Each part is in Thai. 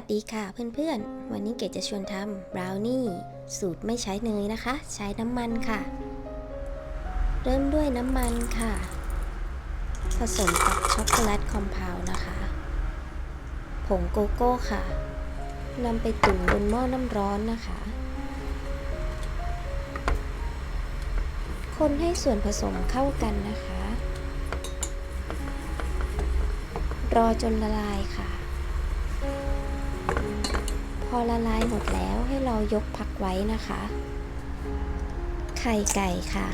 วัสดีค่ะเพื่อนๆ วันนี้เกดจะชวนทำบราวนี่ สูตรไม่ใช้เนยนะคะ ใช้น้ำมันค่ะ เริ่มด้วยน้ำมันค่ะ ผสมกับช็อกโกแลตคอมเพลนะคะ ผงโกโก้ค่ะนำไปตุ๋นบนหม้อน้ำร้อนนะคะ คนให้ส่วนผสมเข้ากันนะคะ รอจนละลายค่ะ พอละลายหมดแล้วให้เรายกพักไว้นะคะ ไข่ไก่ค่ะ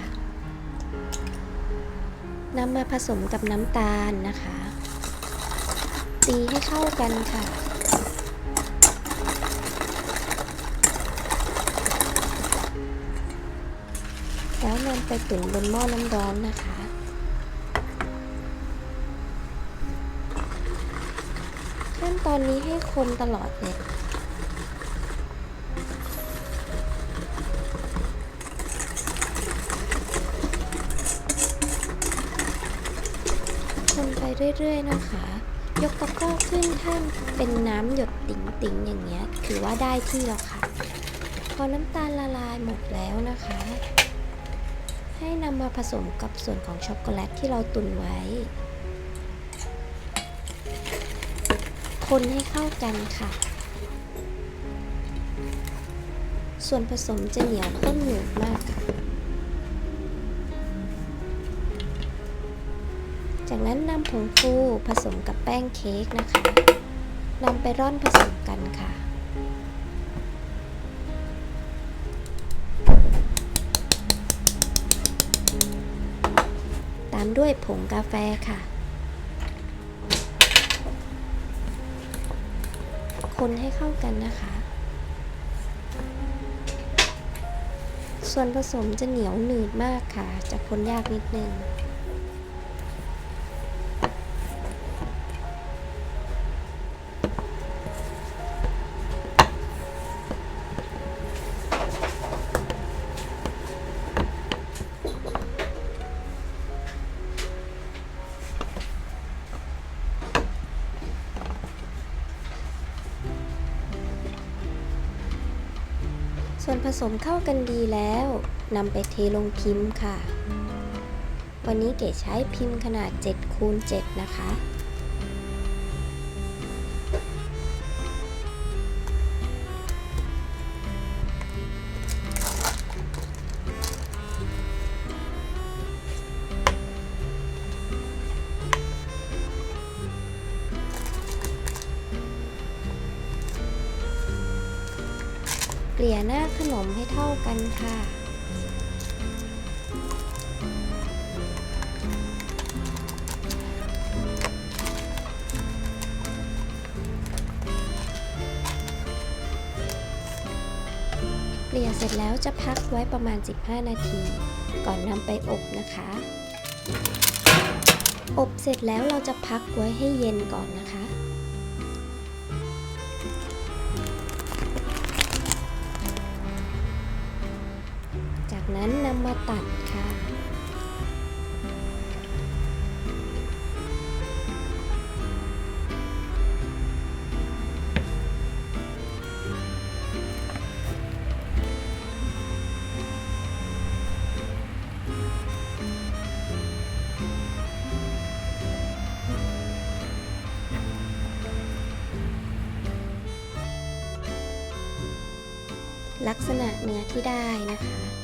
นำมาผสมกับน้ำตาลนะคะ ตีให้เข้ากันค่ะ แล้วนำไปตุ๋นบนหม้อน้ำร้อนนะคะ ขั้นตอนนี้ให้คนตลอดเลย ไปเรื่อยๆนะคะ ยกตะกร้อขึ้นถ้าเป็นน้ำหยดติ๋งๆอย่างเงี้ย ถือว่าได้ที่แล้วค่ะ พอน้ำตาลละลายหมดแล้วนะคะ ให้นำมาผสมกับส่วนของช็อกโกแลตที่เราตุนไว้ คนให้เข้ากันค่ะ ส่วนผสมจะเหนียวข้นหนืดมากค่ะ จากนั้นนำผงฟูผสมกับแป้งเค้กนะคะนำไปร่อนผสมกันค่ะ ตามด้วยผงกาแฟค่ะ คนให้เข้ากันนะคะ ส่วนผสมจะเหนียวหนืดมากค่ะ จะคนยากนิดนึง ส่วนผสมเข้ากันดีแล้วนำไปเทลงพิมพ์ค่ะ วันนี้เก๋ใช้พิมพ์ขนาด7คูณ7นะคะ เกลี่ยหน้าขนมให้เท่ากันค่ะเกลี่ยเสร็จแล้วจะพักไว้ประมาณ 15 นาที ก่อนนำไปอบนะคะ อบเสร็จแล้วเราจะพักไว้ให้เย็นก่อนนะคะ จากนั้นนำมาตัดค่ะ ลักษณะเนื้อที่ได้นะคะ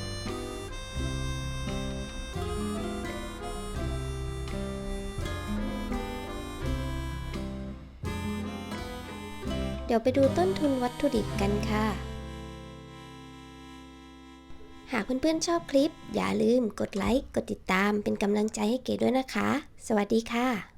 ดี๋ยวไปดูต้นทุนวัตถุดิบกันค่ะ หากเพื่อนๆชอบคลิป อย่าลืมกดไลค์ กดติดตามเป็นกำลังใจให้เก๋ด้วยนะคะ สวัสดีค่ะ